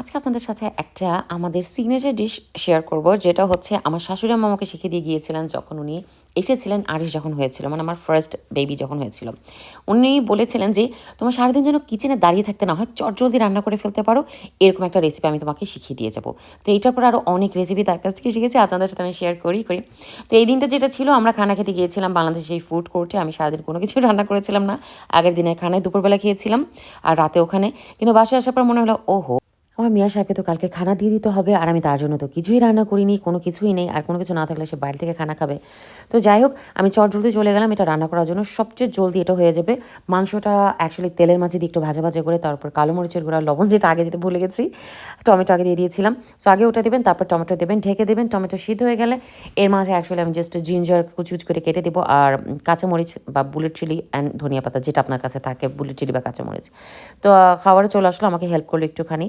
আজকে আপনাদের সাথে একটা আমাদের সিগনেচার ডিশ শেয়ার করব, যেটা হচ্ছে আমার শাশুড়ি আম্মা আমাকে শিখিয়ে দিয়ে গিয়েছিলেন যখন উনি এসেছিলেন আরিশ যখন হয়েছিল মানে আমার ফার্স্ট বেবি যখন হয়েছিল। উনি বলেছিলেন যে, তোমার সারাদিন যেন কিচেনে দাঁড়িয়ে থাকতে না হয়, চটজলদি রান্না করে ফেলতে পারো, এরকম একটা রেসিপি আমি তোমাকে শিখিয়ে দিয়ে যাব। তো এইটার পর আরও অনেক রেসিপি তার কাছ থেকে শিখেছি, আপনাদের সাথে আমি শেয়ার করি করি। তো এই দিনটা যেটা ছিল, আমরা খানা খেতে গিয়েছিলাম বাংলাদেশে এই ফুড কোর্টে আমি সারাদিন কোনো কিছু রান্না করেছিলাম না। আগের দিনের খানায় দুপুরবেলা খেয়েছিলাম, আর রাতে ওখানে। কিন্তু বাসায় আসার পর মনে হলো, ওহো আমার মিয়া সাহেবকে তো কালকে খানা দিয়ে দিতে হবে আর আমি তার জন্য তো কিছুই রান্না করিনি কোনো কিছুই নেই আর কোনো কিছু না থাকলে সে বাইরে থেকে খানা খাবে। তো যাই হোক আমি চট জলদি চলে গেলাম এটা রান্না করার জন্য সবচেয়ে জলদি এটা হয়ে যাবে। মাংসটা অ্যাকচুয়ালি তেলের মাঝে দিয়ে একটু ভাজা ভাজা করে তারপর কালো মরিচের গুঁড়া লবণ যেটা আগে দিতে ভুলে গেছি টমেটো আগে দিয়ে দিয়েছিলাম। সো আগে ওটা দেবেন তারপর টমেটো দেবেন ঢেকে দেবেন টমেটো সিদ্ধ হয়ে গেলে এর মাঝে অ্যাকচুয়ালি আমি জাস্ট জিঞ্জার কুচুচ করে কেটে দেবো আর কাঁচামরিচ বা বুলেট চিলি অ্যান্ড ধনিয়া পাতা যেটা আপনার কাছে থাকে বুলেট চিলি বা কাঁচামরিচ। তো আহ, খাবারে চলে আসলো আমাকে হেল্প করল একটুখানি।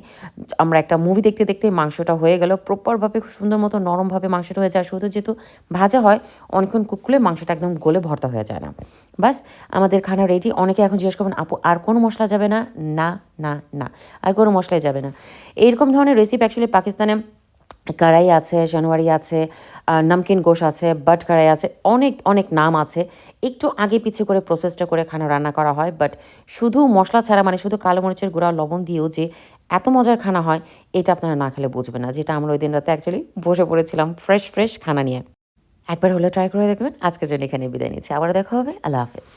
আমরা একটা মুভি দেখতে দেখতে মাংসটা হয়ে গেল। প্রপারভাবে খুব সুন্দর মতো নরমভাবে মাংসটা হয়ে যায়। শুধু যেহেতু ভাজা হয়, অনেকক্ষণ কুকুলে মাংসটা একদম গলে ভর্তা হয়ে যায় না। বাস, আমাদের খানা রেডি অনেকে এখন জিজ্ঞেস করবেন, আপু, আর কোনো মশলা যাবে না? না না না। আর কোনো মশলাই যাবে না। এইরকম ধরনের রেসিপি অ্যাকচুয়ালি পাকিস্তানে কড়াই আছে জানুয়ারি আছে নমকিন গোশ আছে, বাট কড়াই আছে, অনেক অনেক নাম আছে। একটু আগে পিছিয়ে করে প্রসেসটা করে খানা রান্না করা হয় বাট শুধু মশলা ছাড়া মানে শুধু কালো মরিচের গুঁড়া, লবণ দিয়েও যে এত মজার খানা হয়, এটা আপনারা না খেলে বুঝবেন না, যেটা আমরা ওই দিন রাতে অ্যাকচুয়ালি বসে পড়েছিলাম ফ্রেশ ফ্রেশ খানা নিয়ে। একবার হলে ট্রাই করে দেখবেন, আজকের জন্য এখানে বিদায় নিচ্ছি আবার দেখা হবে, আল্লাহ হাফেজ।